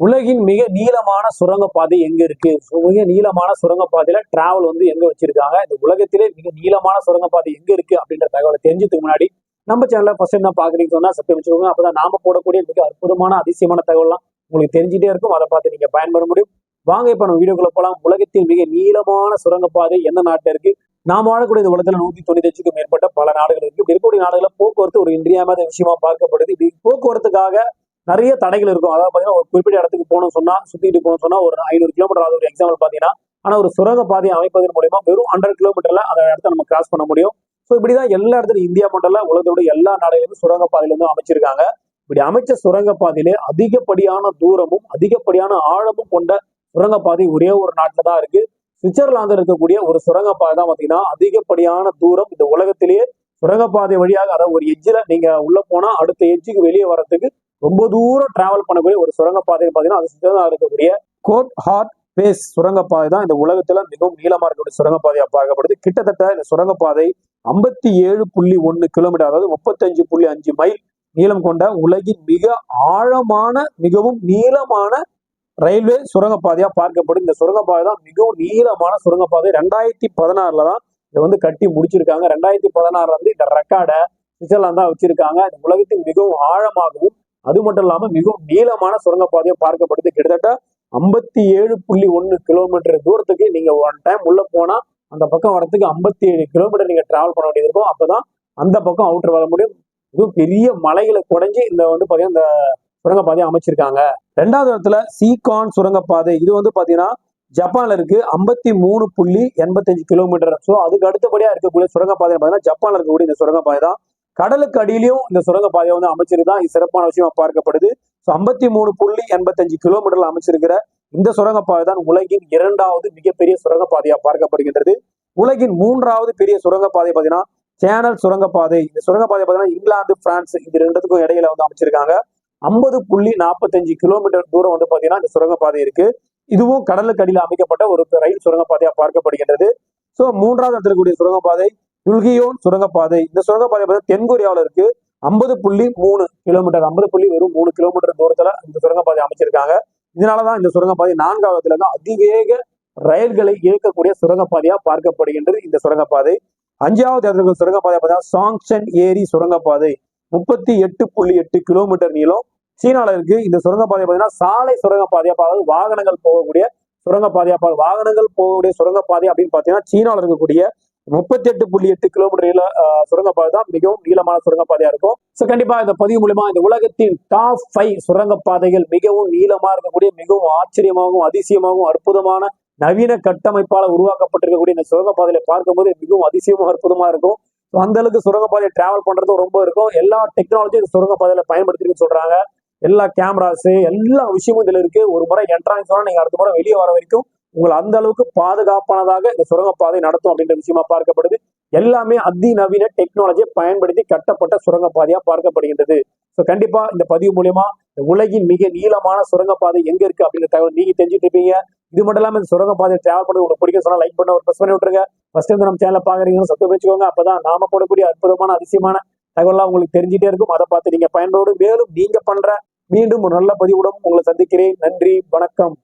உலகின் மிக நீளமான சுரங்கப்பாதை எங்க இருக்கு? மிக நீளமான சுரங்கப்பாதையில டிராவல் வந்து எங்க வச்சிருக்காங்க? இந்த உலகத்திலே மிக நீளமான சுரங்கப்பாதை எங்க இருக்கு? அப்படின்ற தகவலை தெரிஞ்சதுக்கு முன்னாடி நம்ம சேனல்ல ஃபர்ஸ்ட் என்ன பாக்குறீங்க சொன்னா சத்தியம் வச்சுக்கோங்க அப்பதான் நாம போடக்கூடிய மிக அற்புதமான அதிசயமான தகவல்லாம் உங்களுக்கு தெரிஞ்சுட்டே இருக்கும். அதை பார்த்து நீங்க பயன்பெற முடியும். வாங்க இப்ப நம்ம வீடியோக்குள்ள போலாம். உலகத்தில் மிக நீளமான சுரங்கப்பாதை எந்த நாட்டுல இருக்கு? நாம் வாழக்கூடிய இந்த உலகத்துல நூத்தி தொண்ணூத்தி மேற்பட்ட பல நாடுகள் இருக்கு. இப்படி இருக்கக்கூடிய நாடுகளில் போக்குவரத்து ஒரு இன்றியமையாத விஷயமா பார்க்கப்படுது. இப்படி போக்குவரத்துக்காக நிறைய தடைகள் இருக்கும். அதாவது பார்த்தீங்கன்னா ஒரு குறிப்பிட்ட இடத்துக்கு போகணும் சொன்னால் சுற்றிட்டு போகணும் சொன்னால் ஒரு ஐநூறு கிலோமீட்டர் ஆகுது ஒரு எக்ஸாம்பிள் பார்த்தீங்கன்னா ஆனால் ஒரு சுரங்க பாதையை அமைப்பதன் மூலியமா வெறும் ஹண்ட்ரட் கிலோமீட்டரில் அந்த இடத்த நம்ம கிராஸ் பண்ண முடியும். ஸோ இப்படி தான் எல்லா இடத்துலையும் இந்தியா மட்டும் இல்ல எல்லா நாடுகளிலும் சுரங்க பாதையிலேருந்து அமைச்சிருக்காங்க. இப்படி அமைச்ச சுரங்க பாதையிலே அதிகப்படியான தூரமும் அதிகப்படியான ஆழமும் கொண்ட சுரங்கப்பாதை ஒரே ஒரு நாட்டில் தான் இருக்கு. சுவிட்சர்லாந்து இருக்கக்கூடிய ஒரு சுரங்கப்பாதை தான் பார்த்தீங்கன்னா அதிகப்படியான தூரம் இந்த உலகத்திலேயே சுரங்கப்பாதை வழியாக அதாவது ஒரு எஜ்ஜில் நீங்கள் உள்ளே போனால் அடுத்த எஜ்ஜுக்கு வெளியே வரதுக்கு ரொம்ப தூரம் டிராவல் பண்ணக்கூடிய ஒரு சுரங்கப்பாதை பார்த்தீங்கன்னா அது சுவிட்சர்லாந்து இருக்கக்கூடிய கோட் ஹார்ட் பேஸ் சுரங்கப்பாதை தான் இந்த உலகத்துல மிகவும் நீளமா இருக்கக்கூடிய சுரங்கப்பாதையா பார்க்கப்படுது. கிட்டத்தட்ட இந்த சுரங்கப்பாதை ஐம்பத்தி ஏழு புள்ளி ஒன்று கிலோமீட்டர் அதாவது முப்பத்தஞ்சு புள்ளி அஞ்சு மைல் நீளம் கொண்ட உலகின் மிக ஆழமான மிகவும் நீளமான ரயில்வே சுரங்கப்பாதையா பார்க்கப்படும் இந்த சுரங்கப்பாதை தான் மிகவும் நீளமான சுரங்கப்பாதை. ரெண்டாயிரத்தி பதினாறுல தான் இதை வந்து கட்டி முடிச்சிருக்காங்க. ரெண்டாயிரத்தி பதினாறுல இருந்து இந்த ரெக்கார்டை சுவிட்சர்லாந்து தான் வச்சிருக்காங்க. இந்த உலகத்தின் மிகவும் ஆழமாகவும் அது மட்டும் இல்லாம மிகவும் நீளமான சுரங்கப்பாதையும் பார்க்கப்படுது. கிட்டத்தட்ட ஐம்பத்தி ஏழு புள்ளி ஒன்னு கிலோமீட்டர் தூரத்துக்கு நீங்க ஒன் டைம் உள்ள போனா அந்த பக்கம் வரத்துக்கு ஐம்பத்தி ஏழு கிலோமீட்டர் நீங்க டிராவல் பண்ண வேண்டியது இருக்கும். அப்பதான் அந்த பக்கம் அவுட்டர் வர முடியும். இதுவும் பெரிய மலைகளை குறைஞ்சு இந்த வந்து பாத்தீங்கன்னா இந்த சுரங்கப்பாதையை அமைச்சிருக்காங்க. ரெண்டாவது இடத்துல சீகான் சுரங்கப்பாதை. இது வந்து பாத்தீங்கன்னா ஜப்பான்ல இருக்கு. ஐம்பத்தி மூணு புள்ளி எண்பத்தஞ்சு கிலோமீட்டர் ஸோ அதுக்கு அடுத்தபடியா இருக்கக்கூடிய சுரங்கப்பாதை பார்த்தீங்கன்னா ஜப்பான்ல இருக்கக்கூடிய இந்த சுரங்கப்பாதை தான். கடலுக்கு அடியிலையும் இந்த சுரங்கப்பாதையை வந்து அமைச்சிருக்கா சிறப்பான விஷயமா பார்க்கப்படுது. ஸோ ஐம்பத்தி மூணு புள்ளி எண்பத்தஞ்சு கிலோமீட்டர்ல அமைச்சிருக்கிற இந்த சுரங்கப்பாதை தான் உலகின் இரண்டாவது மிகப்பெரிய சுரங்கப்பாதையா பார்க்கப்படுகின்றது. உலகின் மூன்றாவது பெரிய சுரங்கப்பாதை பார்த்தீங்கன்னா சேனல் சுரங்கப்பாதை இந்த சுரங்கப்பாதை பார்த்தீங்கன்னா இங்கிலாந்து பிரான்ஸ் இது ரெண்டுத்துக்கும் இடையில வந்து அமைச்சிருக்காங்க. ஐம்பது புள்ளி நாற்பத்தஞ்சு கிலோமீட்டர் தூரம் வந்து பாத்தீங்கன்னா இந்த சுரங்கப்பாதை இருக்கு. இதுவும் கடலுக்கு அடியில் அமைக்கப்பட்ட ஒரு ரயில் சுரங்கப்பாதையா பார்க்கப்படுகின்றது. ஸோ மூன்றாவது இடத்துல கூடிய சுரங்கப்பாதை யுல்கியோன் சுரங்கப்பாதை. இந்த சுரங்கப்பாதை பார்த்தீங்கன்னா தென்கொரியாவில் இருக்கு. ஐம்பது புள்ளி மூணு கிலோமீட்டர் ஐம்பது புள்ளி வெறும் மூணு கிலோமீட்டர் தூரத்துல இந்த சுரங்கப்பாதை அமைச்சிருக்காங்க. இதனாலதான் இந்த சுரங்கப்பாதை நான்காவதுல இருந்து அதிவேக ரயில்களை இயக்கக்கூடிய சுரங்கப்பாதையா பார்க்கப்படுகின்றது இந்த சுரங்கப்பாதை. அஞ்சாவது இடத்துல சுரங்கப்பாதை பார்த்தீங்கன்னா சாங்ஷன் ஏரி சுரங்கப்பாதை. முப்பத்தி எட்டு புள்ளி எட்டு கிலோமீட்டர் நீளம். சீனால இருக்கு. இந்த சுரங்கப்பாதை பார்த்தீங்கன்னா சாலை சுரங்கப்பாதையா அதாவது வாகனங்கள் போகக்கூடிய சுரங்கப்பாதையா பா- வாகனங்கள் போகக்கூடிய சுரங்கப்பாதை அப்படின்னு பார்த்தீங்கன்னா சீனால இருக்கக்கூடிய முப்பத்தி எட்டு புள்ளி எட்டு கிலோமீட்டர் நீள சுரங்கப்பாதை தான். மிகவும் நீளமான சுரங்கப்பாதையா இருக்கும். ஸோ கண்டிப்பா இந்த பதிவு மூலமா இந்த உலகத்தின் டாப் ஃபைவ் சுரங்கப்பாதைகள் மிகவும் நீளமா இருக்கக்கூடிய மிகவும் ஆச்சரியமாகவும் அதிசயமாகவும் அற்புதமான நவீன கட்டமைப்பால் உருவாக்கப்பட்டிருக்கக்கூடிய இந்த சுரங்கப்பாதையில பார்க்கும்போது மிகவும் அதிசயமும் அற்புதமா இருக்கும். அந்த அளவுக்கு சுரங்கப்பாதையை டிராவல் பண்றதும் ரொம்ப இருக்கும். எல்லா டெக்னாலஜியும் இந்த சுரங்கப்பாதையில பயன்படுத்திருக்குன்னு சொல்றாங்க. எல்லா கேமராஸ் எல்லா விஷயமும் இதுல இருக்கு. ஒரு முறை என்ட்ரான்ஸ் நீங்க அடுத்த முறை வெளியே வர வரைக்கும் உங்களை அந்த அளவுக்கு பாதுகாப்பானதாக இந்த சுரங்கப்பாதை நடத்தும் அப்படின்ற விஷயமா பார்க்கப்படுது. எல்லாமே அதிநவீன டெக்னாலஜியை பயன்படுத்தி கட்டப்பட்ட சுரங்கப்பாதையா பார்க்கப்படுகின்றது. ஸோ கண்டிப்பா இந்த பதிவு மூலியமா உலகின் மிக நீளமான சுரங்கப்பாதை எங்க இருக்கு அப்படின்ற தகவல் நீங்க தெரிஞ்சுட்டு இருப்பீங்க. இது மட்டும் இல்லாமல் இந்த சுரங்கப்பாதை டிராவல் பண்ணி உங்களுக்கு பிடிக்கும் சொன்னா லைக் பண்ண ஒரு ப்ரெஸ் பண்ணி விட்டுருங்க. ஃபர்ஸ்ட் வந்து நம்ம சேனலை பாக்குறீங்கன்னு சத்து வச்சுக்கோங்க அப்பதான் நாம போடக்கூடிய அற்புதமான அதிசயமான தகவலாம் உங்களுக்கு தெரிஞ்சுட்டே இருக்கும். அதை பார்த்து நீங்க பயன்போடு மேலும் நீங்க பண்ற மீண்டும் ஒரு நல்ல பதிவுடன் உங்களை சந்திக்கிறேன். நன்றி வணக்கம்.